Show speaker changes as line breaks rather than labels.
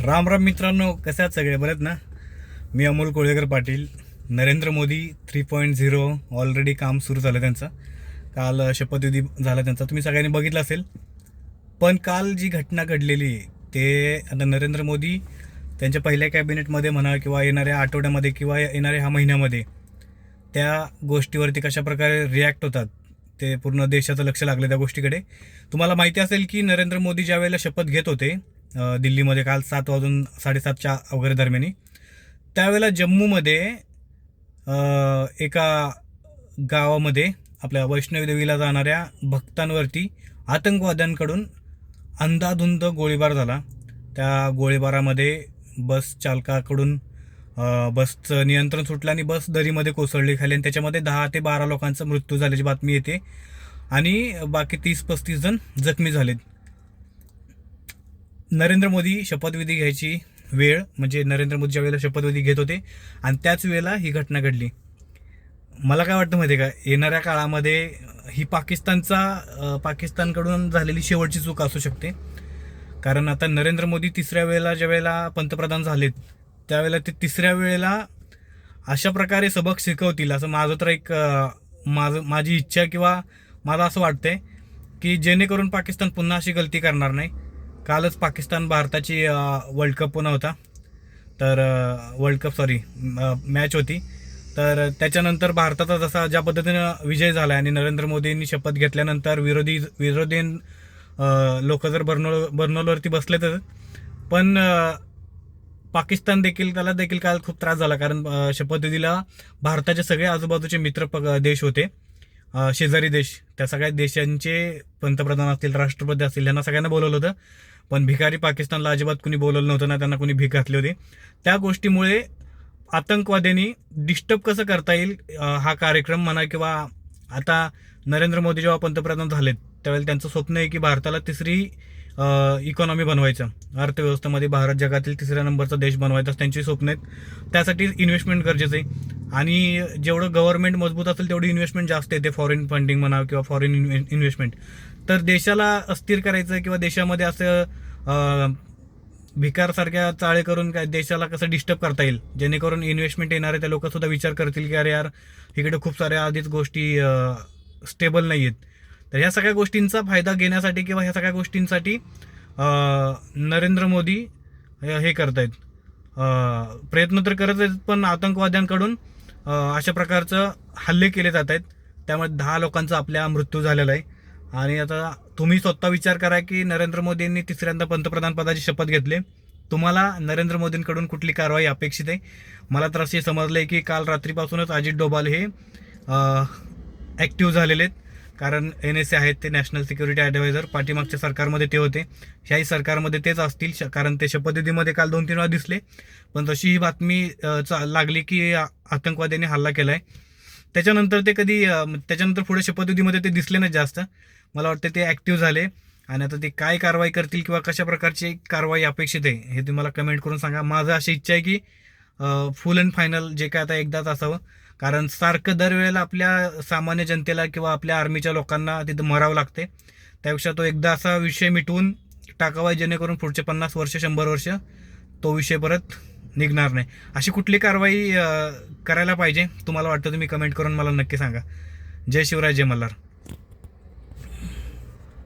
राम राम मित्रांनो कसे आहात सगळे? बरेत ना? मी Amol Kolekar Patil. Narendra Modi three point zero already काम सुरू झालं त्यांचं. काल शपथविधी झाला त्यांचा. तुम्ही सगळ्यांनी बघितलं असेल. पण काल जी घटना घडलेली ते आता नरेंद्र मोदी त्यांच्या पहिल्या कॅबिनेटमध्ये म्हणा किंवा येणाऱ्या आठवड्यामध्ये किंवा येणाऱ्या ह्या महिन्यामध्ये त्या गोष्टीवरती कशा प्रकारे रिॲक्ट होतात ते पूर्ण देशाचं लक्ष लागलं त्या गोष्टीकडे. तुम्हाला माहिती असेल की नरेंद्र मोदी ज्या वेळेला शपथ घेत होते दिल्लीमध्ये काल सात वाजून साडेसातच्या वगैरे दरम्यानी. त्यावेळेला जम्मूमध्ये एका गावामध्ये आपल्या वैष्णवी देवीला जाणाऱ्या भक्तांवरती आतंकवाद्यांकडून अंधाधुंद गोळीबार झाला. त्या गोळीबारामध्ये बस चालकाकडून बसचं नियंत्रण सुटलं आणि बस दरीमध्ये कोसळली खाली आणि त्याच्यामध्ये दहा ते बारा लोकांचा मृत्यू झाल्याची बातमी येते. आणि बाकी तीस पस्तीस जण जखमी झालेत. नरेंद्र मोदी शपथविधी घ्यायची वेळ म्हणजे नरेंद्र मोदी ज्या वेळेला शपथविधी घेत होते आणि त्याच वेळेला ही घटना घडली. मला काय वाटतं माहिती आहे का? येणाऱ्या काळामध्ये ही पाकिस्तानचा पाकिस्तानकडून झालेली शेवटची चूक असू शकते. कारण आता नरेंद्र मोदी तिसऱ्या वेळेला ज्या वेळेला पंतप्रधान झालेत त्यावेळेला ते तिसऱ्या वेळेला अशा प्रकारे सबक शिकवतील असं माझं तर एक माझं माझी इच्छा किंवा मला असं वाटतंय की जेणेकरून पाकिस्तान पुन्हा अशी गलती करणार नाही. कालच पाकिस्तान भारताची वर्ल्ड कप पुन्हा होता. तर वर्ल्ड कप सॉरी मॅच होती. तर त्याच्यानंतर भारताचा जसा ज्या पद्धतीनं विजय झाला आणि नरेंद्र मोदींनी शपथ घेतल्यानंतर विरोधी विरोधी लोक जर बर्नोल बर्नोलवरती बसले तर पण पाकिस्तान देखील त्याला देखील काल खूप त्रास झाला. कारण शपथविधीला भारताचे सगळे आजूबाजूचे मित्र प- देश होते. शेजारी देश. त्या सगळ्या देशांचे पंतप्रधान असतील राष्ट्रपती असतील यांना सगळ्यांना बोलवलं होतं. पण भिकारी पाकिस्तानला अजिबात कुणी बोलवलं नव्हतं ना त्यांना कुणी भीक घातली होती. त्या गोष्टीमुळे आतंकवाद्यांनी डिस्टर्ब कसं करता येईल हा कार्यक्रम म्हणा किंवा आता नरेंद्र मोदी जेव्हा पंतप्रधान झालेत त्यावेळेला त्यांचं स्वप्न आहे की भारताला तिसरी इकॉनॉमी बनवायचं. अर्थव्यवस्थेमध्ये भारत जगातील तिसऱ्या नंबरचा देश बनवायचा त्यांची स्वप्न आहेत. त्यासाठी इन्व्हेस्टमेंट गरजेचं आहे. आणि जेवढं गव्हर्नमेंट मजबूत असेल तेवढी इन्व्हेस्टमेंट जास्त येते फॉरेन फंडिंग म्हणा किंवा फॉरेन इन्व्हेस्टमेंट तर देशाला अस्थिर करायचं किंवा देशामध्ये असं भिकारसारख्या चाळे करून काय देशाला कसं डिस्टर्ब करता येईल? जेणेकरून इन्व्हेस्टमेंट येणारे त्या लोक सुद्धा विचार करतील की अरे यार इकडे खूप साऱ्या आधीच गोष्टी स्टेबल नाही आहेत. तर ह्या सगळ्या गोष्टींचा फायदा घेण्यासाठी किंवा ह्या सगळ्या गोष्टींसाठी नरेंद्र मोदी हे करतायत. प्रयत्न तर करत आहेत पण आतंकवाद्यांकडून अशा प्रकारचं हल्ले केले जात आहेत. त्यामुळे दहा लोकांचा आपल्या मृत्यू झालेला आहे. आणि आता तुम्ही स्वतः विचार करा की नरेंद्र मोदींनी तिसऱ्यांदा पंतप्रधान पदाची शपथ घेतली. तुम्हाला नरेंद्र मोदींकडून कुठली कारवाई अपेक्षित आहे? मला तर असे समजलं आहे की काल रात्रीपासूनच अजित डोभाल हे ॲक्टिव्ह झालेले आहेत. कारण एन एस ए आहेत ते नॅशनल सिक्युरिटी ॲडवायझर पाठीमागच्या सरकारमध्ये ते होते. ह्याही सरकारमध्ये तेच असतील श- कारण ते शपथविधीमध्ये काल दोन तीन वेळा दिसले. पण जशी ही बातमी चा- लागली की आतंकवाद्यांनी हल्ला केला आहे त्याच्यानंतर ते कधी त्याच्यानंतर पुढे शपथविधीमध्ये ते दिसले नाही जास्त. मला वाटतं ते ॲक्टिव्ह झाले. आणि आता ते काय कारवाई करतील किंवा कशा प्रकारची कारवाई अपेक्षित आहे हे तुम्ही मला कमेंट करून सांगा. माझं अशी इच्छा आहे की फुल अँड फायनल जे काय आता एकदाच असावं. कारण सारखं दरवेळेला आपल्या सामान्य जनतेला किंवा आपल्या आर्मीच्या लोकांना तिथं मरावं लागते. त्यापेक्षा तो एकदा असा विषय मिटवून टाकावा जेणेकरून पुढचे पन्नास वर्ष शंभर वर्ष तो विषय परत निघणार नाही. अशी कुठली कारवाई करायला पाहिजे? तुम्हाला वाटतं तुम्ही कमेंट करून मला नक्की सांगा. जय शिवराय जय मल्हार.